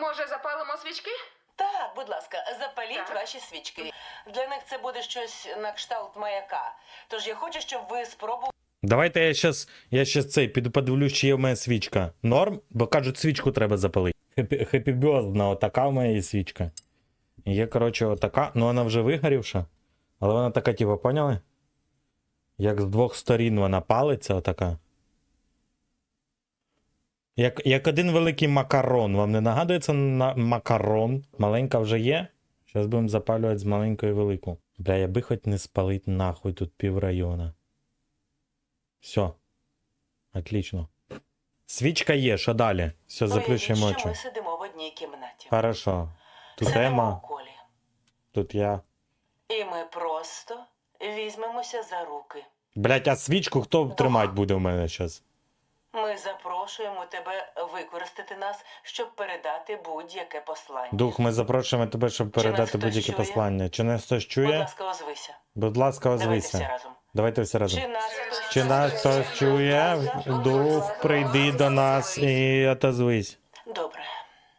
може, запалимо свічки? Так, будь ласка, запаліть Так. ваші свічки. Для них це буде щось на кшталт маяка. Тож я хочу, щоб ви спробували. Давайте я щас, я щас цей піду подивлюсь, чи є в мене свічка. Норм? Бо кажуть, свічку треба запалити. Хеппі, хеппі отака в мене є свічка. Є, коротше, отака, ну вона вже вигорівша. Але вона така, типу, поняли? Як з двох сторін вона палиться, отака. Як, як один великий макарон. Вам не нагадується на макарон? Маленька вже є. Зараз будемо запалювати з маленької велику. Бля, я би хоч не спалить нахуй тут піврайона. Все. Отлично. Свічка є, що далі? Все, заплющуємо очі. ми сидимо в одній кімнаті. Хорошо. Тут Сидимо Ема, у колі. тут я. І ми просто візьмемося за руки. Блять, а свічку хто тримати буде у мене зараз? Ми запрошуємо тебе використати нас, щоб передати будь-яке послання. Дух, ми запрошуємо тебе, щоб передати будь-яке послання. Чи нас хтось Будь чує? ласка, озвися. Будь ласка, Давайте всі озвися. разом. Давайте всі разом. Чи нас хтось Чи нас хтось чує? Дух, прийди до нас і отозвись.